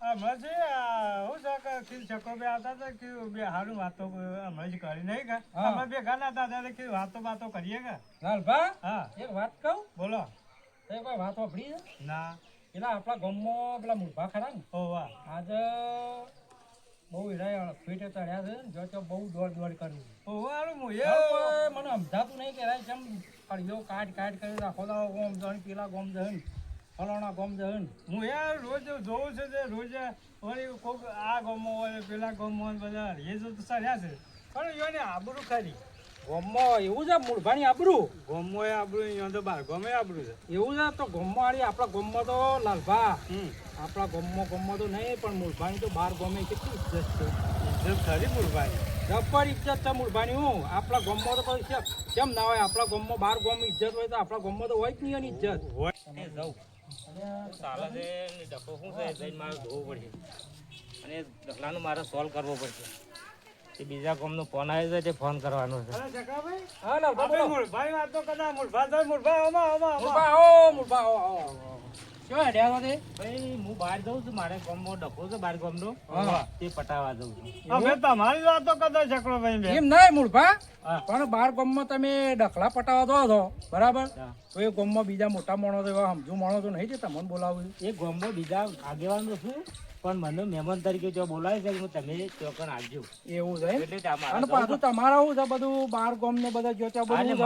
ગયું. ખેતરમાં જવું પડશે. અલ્યા, લાલભા. શું કરો યાર તમે એકલા એકલા બેઠા બેઠા આવો. શું કહેતા હતા કયો? લાલભા, એક વાત કહું? બોલો તે કોઈ વાત છે? ના પેલા આપણા ગામમાં પેલા મુરભા ખરા ને ઓવા આજે બહુ હીરા ફેટે ચડ્યા છે જો તો બહુ દોડ દોડ હું હવે મને સમજાતું નહીં કે રાય કેમ ફળિયો કાટ કાટ કરી રાખો દાવો ગોમ જણ પેલા ગોમ જણ ફલાણા ગામ જાય ને. હું યાર રોજ જોઉં છે તે રોજ વળી કોક આ ગામમાં હોય પેલા ગામમાં હોય બધા. એ તો સાર્યા છે. પણ એને આબરું ખરી ગોમમાં એવું છે મૂળભાણી આબરું? ગામમાં આબરું અહીંયા તો બાર ગામે આબરું છે. એવું છે તો ગોમમાં વાળી આપણા ગોમમાં તો લાલભા. આપણા ગોમમાં ગોમમાં તો નહીં પણ મૂળભાણી તો બાર ગમે કેટલી ઇજ્જત છે. ઇજ્જત ખરી મૂળભાણી જબ્બર ઇજ્જત છે મૂળભાણી હું. આપણા ગોમમાં તો પછી કેમ કેમ ના હોય? આપણા ગોમમાં બાર ગોમ ઇજ્જત હોય તો આપણા ગોમમાં તો હોય જ નહીં એની ઇજ્જત. હોય. ચાલે છે ને ડખો શું છે જઈને મારે ધોવું પડશે. અને ડખલાનું મારે સોલ્વ કરવો પડશે. તે બીજા કોમનો ફોન આવ્યો છે તે ફોન કરવાનો છે. અરે હા બોલો. વાત તો કદા મુરભા મુરભા આવો મૂળભા આવો આવો આવો. શું હેડ્યા તે? ભાઈ હું બહાર જઉં છું. મારે ગામમાં ડખો છે બાર ગામનો. હા. તે પટાવા જઉં છું. હવે તમારી વાત તો કદા ચક્રો ભાઈ એમ નહીં મૂળભા પણ બાર ગામમાં તમે ડખલા પટાવા દો છો બરાબર. તો એ ગામમાં બીજા મોટા માણસો એવા સમજુ માણસો નહીં છે તમને બોલાવું એ ગામમાં બીજા આગેવાનો છું પણ મને મહેમાન તરીકે જો બોલાવે છે હું તમે ચોકન આવજો. એવું છે? એટલે અને પાછું તમારા શું છે બધું બાર ગામ ને બધા જો ત્યાં બધું?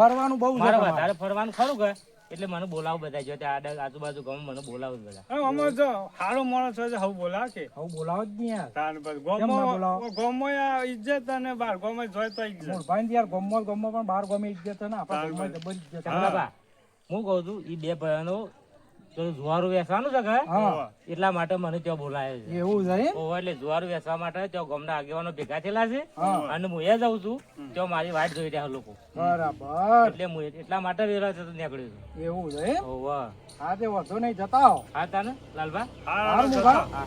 ફરવાનું બહુ છે વધારે ફરવાનું ખરું કે? એટલે મને બોલાવો બધા જો ત્યાં આજુબાજુ ગમે મને બોલાવો બધા. અમે જો હારો માણસ હોય હવે બોલા કે? હવે બોલાવો જ નહીં યાર. તાન બસ ગોમો બોલાવો? ગોમો આ ઇજ્જત અને બાર ગોમો જોય તો ઇજ્જત ને યાર ગોમો ગોમો પણ બાર ગોમે ઇજ્જત ને આપણા તાર જબર ઇજ્જત. હું કહું છું ઈ બે ભાઈઓનો તો જુવારું વેચવાનું છે કે એટલા માટે મને ત્યાં બોલાય છે. એવું છે? એટલે જુવારું વેચવા માટે ત્યાં ગામના આગેવાનો ભેગા થયેલા છે. અને હું એ જાઉં છું ત્યાં મારી વાટ જોઈ રહ્યા લોકો. બરાબર. એટલે હું એટલા માટે વેરા છે નીકળ્યો છું. એવું છે એમ? હા તે વધુ નહીં જતા હા. તાને હારું હા.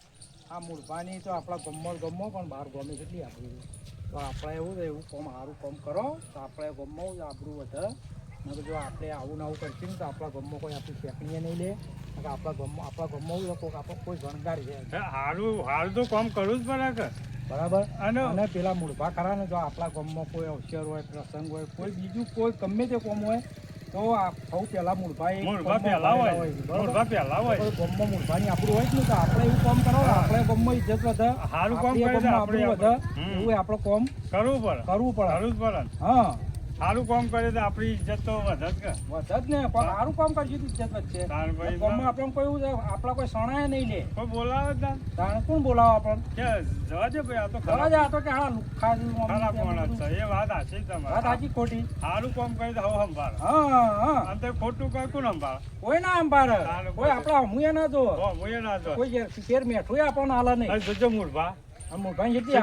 આ મૂળભાની તો આપણા ગમો ગમો પણ બહાર ગમે કેટલી આબરૂ. તો આપણે એવું છે એવું કોમ સારું કોમ કરો તો આપણે ગમો જ આબરૂ વધે. નકર જો આપણે આવું ને આવું કરશું તો આપણા ગમમાં કોઈ આપણી ફેંકણીએ નહીં લે. આપણા ગમમાં આપણા ગમો કોઈ આપણે કોઈ ગણકાર છે. હારું સારું તો કોમ કરવું જ પડે કે બરાબર? અને અને પેલા મૂળભા ખરા ને જો આપણા ગામમાં કોઈ અવસર હોય પ્રસંગ હોય કોઈ બીજું કોઈ ગમે તે કોમ હોય તો આ સૌ પહેલા મૂળભાઈ મૂળભા પહેલા હોય? મૂળભા પહેલા હોય. ગમમાં મૂળભાઈ આપણું હોય ને તો આપણે એવું કામ કરો આપણે ગમમાં ઇજ્જત વધે. સારું કામ કરે આપણે વધે. એવું આપણો કામ કરવું પડે. કરવું પડે. કરવું જ પડે. હા. સારું કામ કરે તો આપણી ઇજ્જત તો વધે જ કે. વધે જ ને પણ સારું કામ કરશું તો ઇજ્જત વધશે ગામમાં આપણે કોઈ આપણા કોઈ સણાય નહીં લે. કોઈ બોલાવે જ તાણે કોણ બોલાવો આપણને? જવા દે ભાઈ આ તો ખરા જ આ તો કે હા લુખ્ખા જેવું છે વાત સાચી વાત તમારે ખોટી સારું કામ કરે તો હવે સંભાળ હા હા. અને તે ખોટું કઈ કોણ સંભાળ કોઈ ના તાણે કોઈ આપણા હમુએ ના જો. મુએ ના જો. કોઈ શેર મેઠું આપણને હાલે નહીં. જોજો મૂળભા છે. છે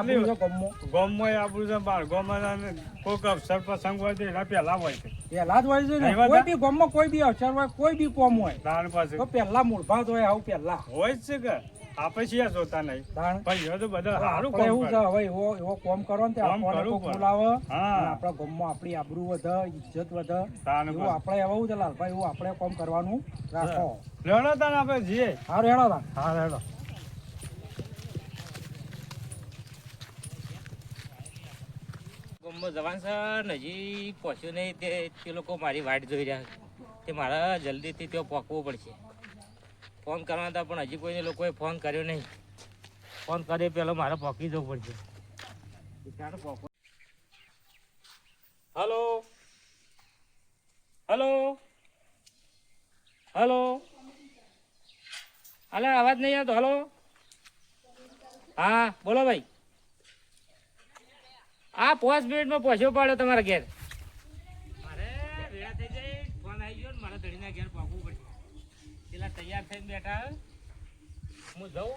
છે છે પહેલા મૂળભાત હોય આવું પહેલા. હોય જ છે કે? આપણે છીએ જોતા નહીં. પણ એ તો બધા સારું કરે એવું છે હવે એવો એવો કોમ કરો ને ત્યાં બોલાવે હા. આપણા ગમમાં આપણી આબરૂ વધે ઇજ્જત વધે. એવું આપણે એવું છે લાલભાઈ એવું આપણે કોમ કરવાનું રાખો. રેડો તાન આપણે જઈએ હા રેડો તાન. હા રેડો ગામમાં જવાન સર નજીક હજી પહોંચ્યું નહીં તે તે લોકો મારી વાટ જોઈ રહ્યા છે. તે મારા જલ્દીથી ત્યાં પહોંચવું પડશે. ફોન કરવાના હતા પણ હજી કોઈને લોકોએ ફોન કર્યો નહીં. ફોન કરે પહેલો મારે પોકી જવું પડશે. હલો? હલો? હલો? અલે અવાજ નહીં આવતો હલો? હા બોલો ભાઈ. આ પાંચ મિનિટમાં પહોંચ્યો પાડો તમારા ઘેર. મારે વેળા થઈ જાય ફોન આવી ગયો મારા ધડીના ઘેર પહોંચવું પડશે. પેલા તૈયાર થઈને બેઠા હું. જઉં.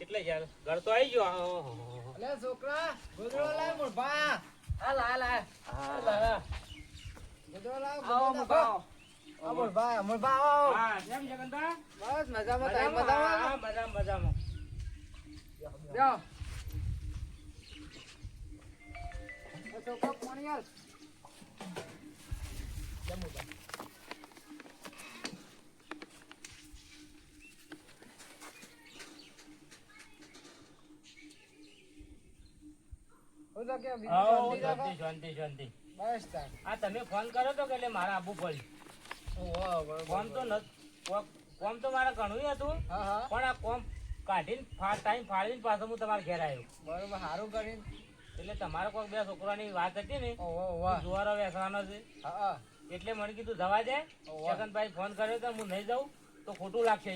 એટલે યાર ઘર તો આવી ગયો. ઓહો. અલે છોકરા ગોદડો લાય મોરભા હા લા લા હા. ગોદડો લાવ આવો મોટા આ મોરભા મોરભા આવો. હા કેમ જગનભા? બસ મજામાં તાઈ મજામાં? મજામાં? હા, મજામાં મજામાં. લ્યો આ છોકરા પાણી આલ હું તો કે બીજું આવો, શાંતિ શાંતિ શાંતિ શાંતિ. બસ આ તમે ફોન કરો તો કે એટલે મારે આવવું પડ્યું કોમ તો કોમ- કોમ તો મારે ઘણું હતું. પણ આ કોમ કાઢીને ટાઈમ ફાળવીને પાછો હું તમારા ઘેર આવ્યો. બરોબર સારું કરીને. એટલે તમારે કોઈ બે છોકરાની વાત હતી ને જુવારો બેસવાનો છે. એટલે મને કીધું જવા દે. ઓહો. જગનભાઈ ફોન કર્યો તો હું નહીં જાઉં. તો ખોટું લાગશે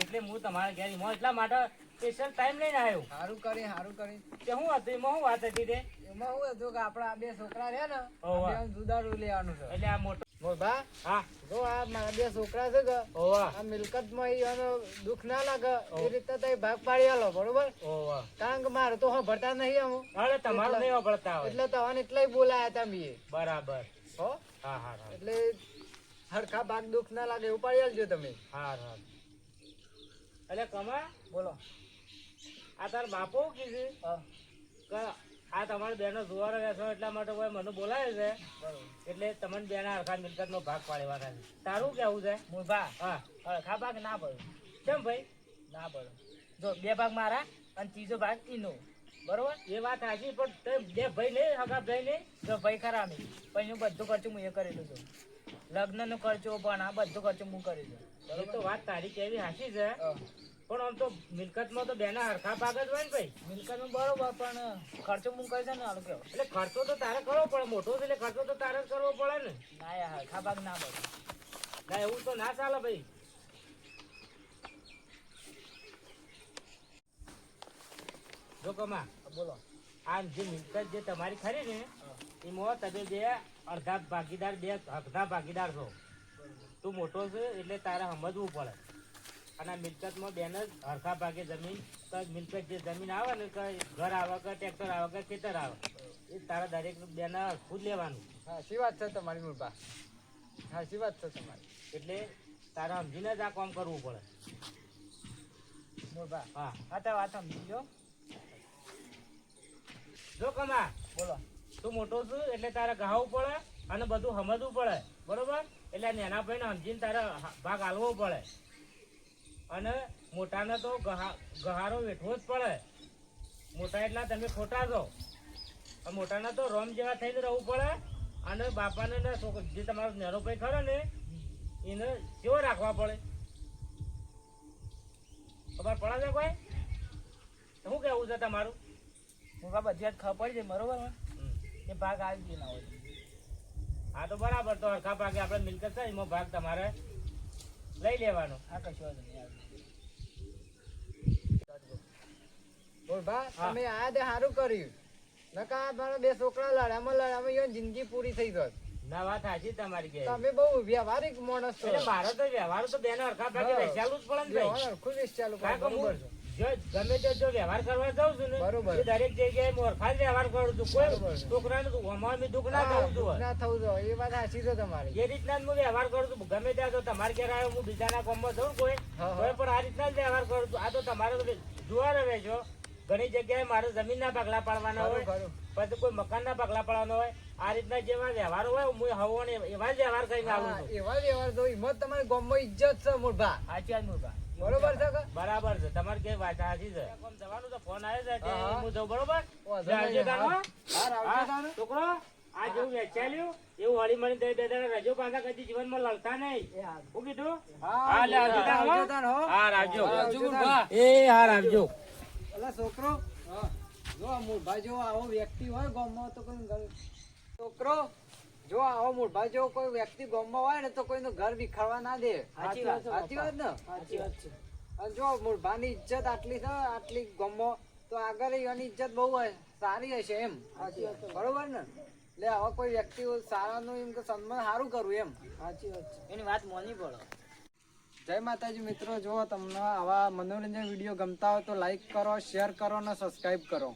એટલે હું તમારા ઘેર એમાં એટલા માટે સ્પેશિયલ ટાઈમ લઈને આવ્યો. સારું કરી સારું કરી. તે શું હતું એમાં શું વાત હતી તે? એમાં શું હતું કે આપણા આ બે છોકરા રહ્યા ને. આ લેવાનું છે. એટલે આ મોટો મોરભા હા. જો આ મારા બે છોકરા છે કે આ મિલકતમાં એનો દુઃખ ના લાગે એ રીતે તઈ ભાગ પાડી આલો બરોબર? કારણ કે મારે તો ભરતા નહીં હું અરે તમારું નહીં ભરતા એટલે તવાને એટલાય બોલાયા હતા મીએ. બરાબર. હા હા હા. એટલે હરખા ભાગ દુઃખ ના લાગે એવું પાડી આલજો તમે. હા હા એટલે કમા બોલો. આ તાર બાપો કીધું આ તમારી બેનો જુવારો બેસો એટલા માટે કોઈ મને બોલાવે છે? એટલે તમને બેના હરખા મિલકતનો ભાગ પાડવાના છે. તારું કેવું છે? ભા. હા. હરખા ભાગ ના પડ્યો કેમ ભાઈ? ના પડ્યો જો બે ભાગ મારા અને ત્રીજો ભાગ ઈનો. બરોબર? એ વાત સાચી પણ બે ભાઈ નહીં હગા ભાઈ નહીં જો ભાઈ ખરા નહીં. પછી હું બધું ખર્ચું હું એ કરેલું છું. લગ્નનો ખર્ચો પણ આ બધો ખર્ચો હું કરેલો એ તો વાત તારી કેવી હાસી છે. પણ આમ તો મિલકતમાં તો બેના હરખા ભાગ જ હોય ને ભાઈ. મિલકતનું બરોબર પણ ખર્ચો હું કરી દઉં ને હાલ કેવો. એટલે ખર્ચો તો તારે કરવો પડે મોટો છે એટલે ખર્ચો તો તારે જ કરવો પડે ને. ના યાર હરખા ભાગ ના પડે ના એવું તો ના ચાલે ભાઈ. જો કમા બોલો. આ જે મિલકત જે તમારી ખરી ને એમાં તમે બે અડધા ભાગીદાર બે અડધા ભાગીદાર છો. તું મોટો છે એટલે તારે સમજવું પડે. અને આ મિલકતમાં બેન જ અડધા ભાગે જમીન મિલકત જે જમીન આવે ને કે ઘર આવે કે ટ્રેક્ટર આવે કે ખેતર આવે એ તારા દરેક બેન ખુદ લેવાનું. સાચી વાત છે તમારી મૂળભા સાચી વાત છે તમારી. એટલે તારે સમજીને જ આ કામ કરવું પડે. મૂળભા હા. હા તો વાત સમજી જો કમા. બોલો. તું મોટો છું એટલે તારે ગાવું પડે અને બધું સમજવું પડે. બરોબર? એટલે નેના ભાઈને સમજીને તારે ભાગ હાલવો પડે. અને મોટાને તો ગહારો વેઠવો જ પડે. મોટા એટલા તમે ખોટા છો. મોટાને તો રોમ જેવા થઈને રહેવું પડે. અને બાપાને જે તમારો નેનો ભાઈ ખરો ને, એને કેવો રાખવા પડે? ખબર પડે છે કોઈ? શું કેવું છે તમારું? હું બધી ખબર જાય, બરોબર. એ ભાગ આવી ગયો ના હોય. હા તો બરાબર તો હરખા ભાગે આપણે મિલકત છે એમાં ભાગ તમારે લઈ લેવાનો. આ કશું વાંધો નહીં આવે. મોરભા હા. તમે આ દે સારું કર્યું નકા મારા બે છોકરા લડામાં લડામાં જિંદગી પૂરી થઈ ગઈ. ના વાત સાચી તમારી કે. તમે બહુ વ્યવહારિક માણસ છો. એટલે મારો તો વ્યવહાર તો બેનો હરખા ભાગે ચાલુ જ પડે ને ભાઈ. વ્યવહાર ચાલુ બરોબર છે. જો ગમે તે જો વ્યવહાર કરવા જાઉં છું ને બરોબર. એ દરેક જગ્યાએ મોરખા વ્યવહાર કરું છું. કોઈ. છોકરાને અમારે દુઃખ ના થવું જોઈએ ના થવું જોઈએ એ વાત સાચી છે તમારી. એ રીતના જ હું વ્યવહાર કરું છું. ગમે ત્યાં તો તમારે ઘેર આવ્યો હું બીજાના કામમાં જઉં કોઈ. હા. પણ આ રીતના જ વ્યવહાર કરું છું. આ તો તમારે તો જોવા રહે છો ઘણી જગ્યાએ મારે જમીનના ભાગલા પાડવાના હોય. પછી કોઈ મકાનના ભાગલા પાડવાના હોય. આ રીતના જેવા વ્યવહાર હોય હું હવો એવા જ વ્યવહાર કરીને આવું એવા વ્યવહાર તો હિંમત જ તમારી ગામમાં ઇજ્જત છે મોરભા સાચી વાત મોટા બરોબર છે બરાબર છે. તમારે કે વાત સાચી છે? જવાનું તો ફોન આવ્યો છે હા, જઉં બરોબર. છોકરો આ જેવું વેચાલ્યું એવું હળી મળી બે બે દાડા રજો પાછા કદી જીવનમાં લડતા નહીં. હું. કીધું? હા લે આવજો તાનો, હો. આવજો તાનો, હો. હા રાખજો આવજો તાનો. એ હા રાજો એટલે છોકરો. જો મોરભા જેવો આવો વ્યક્તિ હોય ગામમાં તો કોઈ છોકરો જો આવો મોઢા જો કોઈ વ્યક્તિ ગામમાં હોય ને તો કોઈનું ઘર વિખાડવા ના દે. સાચી વાત સાચી વાત ને? સાચી વાત છે. અને જો મોઢાની ઇજ્જત આટલી છે આટલી ગામમાં તો આગળ એની ઇજ્જત બહુ સારી હશે એમ. સાચી વાત બરોબર ને? એટલે આવા કોઈ વ્યક્તિ સારાનું એમ કે સન્માન સારું કરવું એમ. સાચી વાત છે. એની વાત મોની પડો. જય માતાજી મિત્રો જો તમને આવા મનોરંજન વીડિયો ગમતા હોય તો લાઈક કરો શેર કરો અને સબસ્ક્રાઈબ કરો.